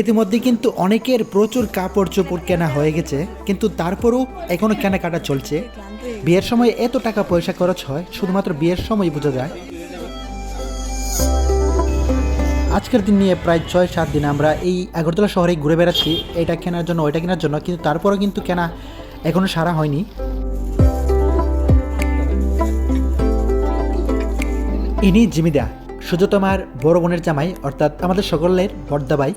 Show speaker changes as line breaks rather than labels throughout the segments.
ইতিমধ্যে কিন্তু অনেকের প্রচুর কাপড় চোপড় কেনা হয়ে গেছে, কিন্তু তারপরেও এখনও কেনাকাটা চলছে। বিয়ের সময় এত টাকা পয়সা খরচ হয়, শুধুমাত্র বিয়ের সময় বোঝা যায়। আজকের দিন নিয়ে প্রায় ছয় সাত দিন আমরা এই আগরতলা শহরে ঘুরে বেড়াচ্ছি, এটা কেনার জন্য, ওইটা কেনার জন্য, কিন্তু তারপরেও কিন্তু কেনা এখনও সারা হয়নি। ইনি জিমিদা সুজতমার বড় বোনের জামাই অর্থাৎ আমাদের সকলের বর্দাবাই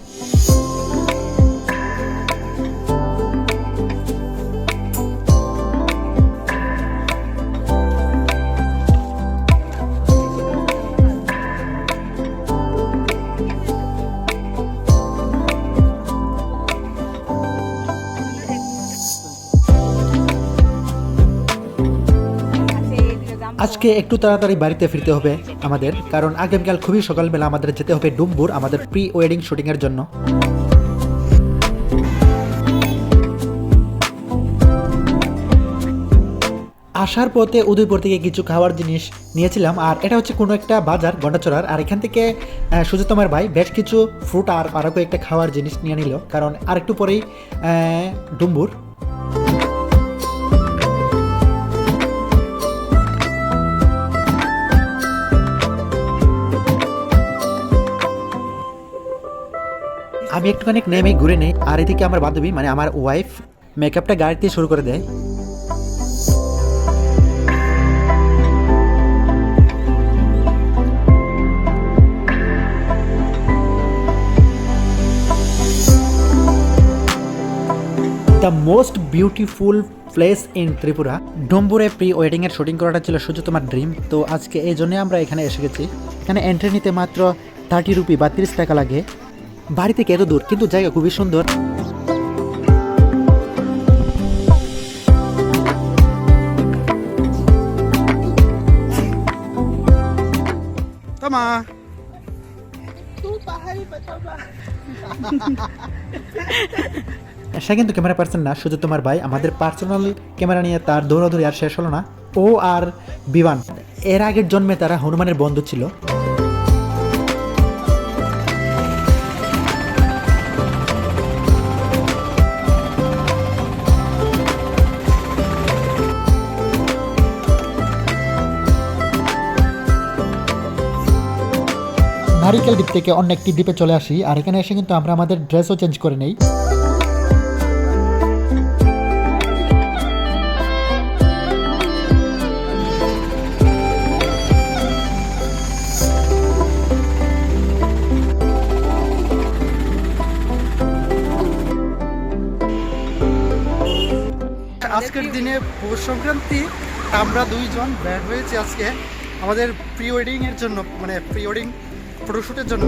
আজকে একটু তাড়াতাড়ি বাড়িতে ফিরতে হবে আমাদের কারণ আগামীকাল খুবই সকালবেলা আমাদের যেতে হবে ডুম্বুর আমাদের প্রি ওয়েডিং শুটিংয়ের জন্য। আসার পথে উদয়পুর থেকে কিছু খাওয়ার জিনিস নিয়েছিলাম আর এটা হচ্ছে কোনো একটা বাজার গন্ডাচড়ার আর এখান থেকে সুজাতমার ভাই বেশ কিছু ফ্রুট আর আরও কয়েকটা খাওয়ার জিনিস নিয়ে নিল কারণ আরেকটু পরেই আহ, ডুম্বুর আমি একটুখানি নেমে ঘুরে নেই, আর এদিকে আমার বান্ধবী মানে আমার ওয়াইফ মেকআপটা গাড়িতে শুরু করে দেয়। The most beautiful place in Tripura. ডম্বুরে pre ওয়েডিংয়ের শুটিং করাটা ছিল শুধু তোমার ড্রিম তো আজকে এই জন্যই আমরা এখানে এসে গেছি। এখানে এন্ট্রি নিতে মাত্র থার্টি রুপি বা তিরিশ টাকা লাগে। বাড়ি থেকে এত দূর কিন্তু জায়গা খুবই সুন্দর।
Tama.
সে কিন্তু ক্যামেরা পার্সন না শুধু তোমার ভাই। আমাদের পার্সোনাল ক্যামেরা নিয়ে তার দৌড়াদৌড়ি আর শেষ হলো না। ও আর বিমান। এর আগের জন্মে তারা হনুমানের বন্ধু ছিল। নারিকেল দ্বীপ থেকে অন্য একটি দ্বীপে চলে আসি, আর এখানে এসে কিন্তু আমরা আমাদের ড্রেসও চেঞ্জ করে নেই।
আজকের দিনে পৌষ সংক্রান্তি, আমরা দুইজন ব্যাড হয়েছি আজকে আমাদের প্রি ওয়েডিং এর জন্য মানে প্রি ওয়েডিং ফটোশুটের জন্য।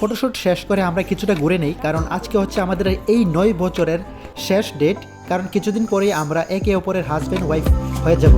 ফটোশ্যুট শেষ করে আমরা কিছুটা ঘুরে নেই, কারণ আজকে হচ্ছে আমাদের এই নয় বছরের শেষ ডেট কারণ কিছুদিন পরেই আমরা একে অপরের হাজব্যান্ড ওয়াইফ হয়ে যাব।